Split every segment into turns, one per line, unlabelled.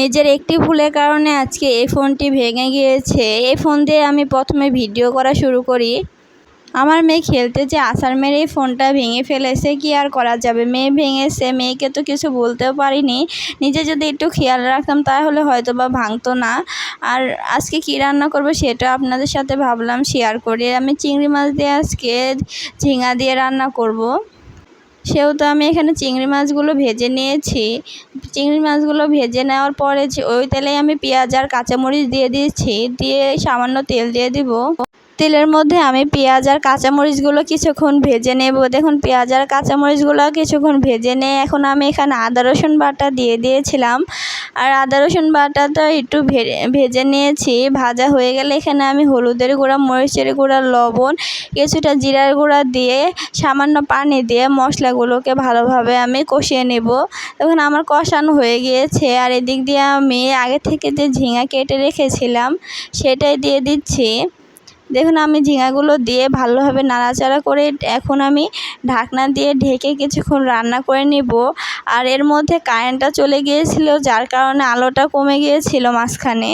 নিজের একটি ভুলের কারণে আজকে এই ফোনটি ভেঙে গিয়েছে। এই ফোন দিয়ে আমি প্রথমে ভিডিও করা শুরু করি। আমার মেয়ে খেলতে যে আসার মেরে এই ফোনটা ভেঙে ফেলেছে, কি আর করা যাবে? মেয়ে ভেঙেছে, মেয়েকে তো কিছু বলতেও পারিনি। নিজে যদি একটু খেয়াল রাখতাম, তাহলে হয়তো বা ভাঙতো না। আর আজকে কী রান্না করব সেটা আপনাদের সাথে ভাবলাম শেয়ার করি। আমি চিংড়ি মাছ দিয়ে আজকে ঝিঙা দিয়ে রান্না করব। সেহেতু আমি এখানে চিংড়ি মাছগুলো ভেজে নিয়েছি। চিংড়ি মাছগুলো ভেজে নেওয়ার পরে ওই তেলে আমি পেঁয়াজ আর কাঁচামরিচ দিয়ে দিয়েছি দিয়ে সামান্য তেল দিয়ে দিব। তেলের মধ্যে আমি পেঁয়াজ আর কাঁচামরিচগুলো কিছুক্ষণ ভেজে নেব। দেখুন, পেঁয়াজ আর কাঁচামরিচগুলো কিছুক্ষণ ভেজে নিয়ে এখন আমি এখানে আদা, রসুন বাটা দিয়ে দিয়েছিলাম। আর আদা, রসুন বাটাটা একটু ভেজে নিয়েছি। ভাজা হয়ে গেলে এখানে আমি হলুদের গুঁড়া, মরিচের গুঁড়া, লবণ, কিছুটা জিরার গুঁড়া দিয়ে সামান্য পানি দিয়ে মশলাগুলোকে ভালোভাবে আমি কষিয়ে নেব। তখন আমার কষানো হয়ে গিয়েছে। আর এদিক দিয়ে আমি আগে থেকে যে ঝিঙা কেটে রেখেছিলাম, সেটাই দিয়ে দিচ্ছি। দেখুন, আমি ঝিঙাগুলো দিয়ে ভালোভাবে নাড়াচাড়া করে এখন আমি ঢাকনা দিয়ে ঢেকে কিছুক্ষণ রান্না করে নিব। আর এর মধ্যে কারেন্টটা চলে গিয়েছিল, যার কারণে আলোটা কমে গিয়েছিল মাঝখানে।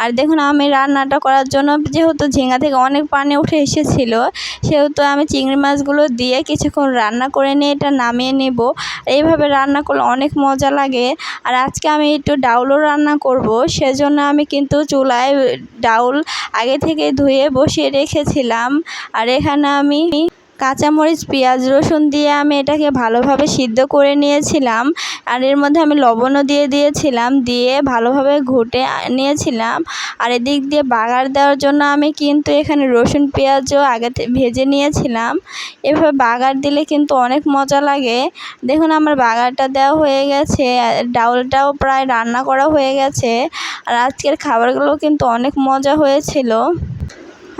আর দেখুন, আমি রান্নাটা করার জন্য যেহেতু ঝিঙা থেকে অনেক পানি উঠে এসেছিল, সেহেতু আমি চিংড়ি মাছগুলো দিয়ে কিছুক্ষণ রান্না করে নিয়ে এটা নামিয়ে নেব। এইভাবে রান্না করলে অনেক মজা লাগে। আর আজকে আমি একটু ডাউলও রান্না করব, সেজন্য আমি কিন্তু চুলায় ডাউল আগে থেকে ধুয়ে বসিয়ে রেখেছিলাম। আর এখানে আমি কাঁচামরিচ, পেঁয়াজ, রসুন দিয়ে আমি এটাকে ভালোভাবে সিদ্ধ করে নিয়েছিলাম। আর এর মধ্যে আমি লবণও দিয়ে দিয়েছিলাম, দিয়ে ভালোভাবে ঘুটে নিয়েছিলাম। আর এদিক দিয়ে বাগার দেওয়ার জন্য আমি কিন্তু এখানে রসুন, পেঁয়াজও আগে ভেজে নিয়েছিলাম। এভাবে বাগার দিলে কিন্তু অনেক মজা লাগে। দেখুন আমার বাগারটা দেওয়া হয়ে গেছে, ডাউলটাও প্রায় রান্না করা হয়ে গেছে। আর আজকের খাবারগুলো কিন্তু অনেক মজা হয়েছিল।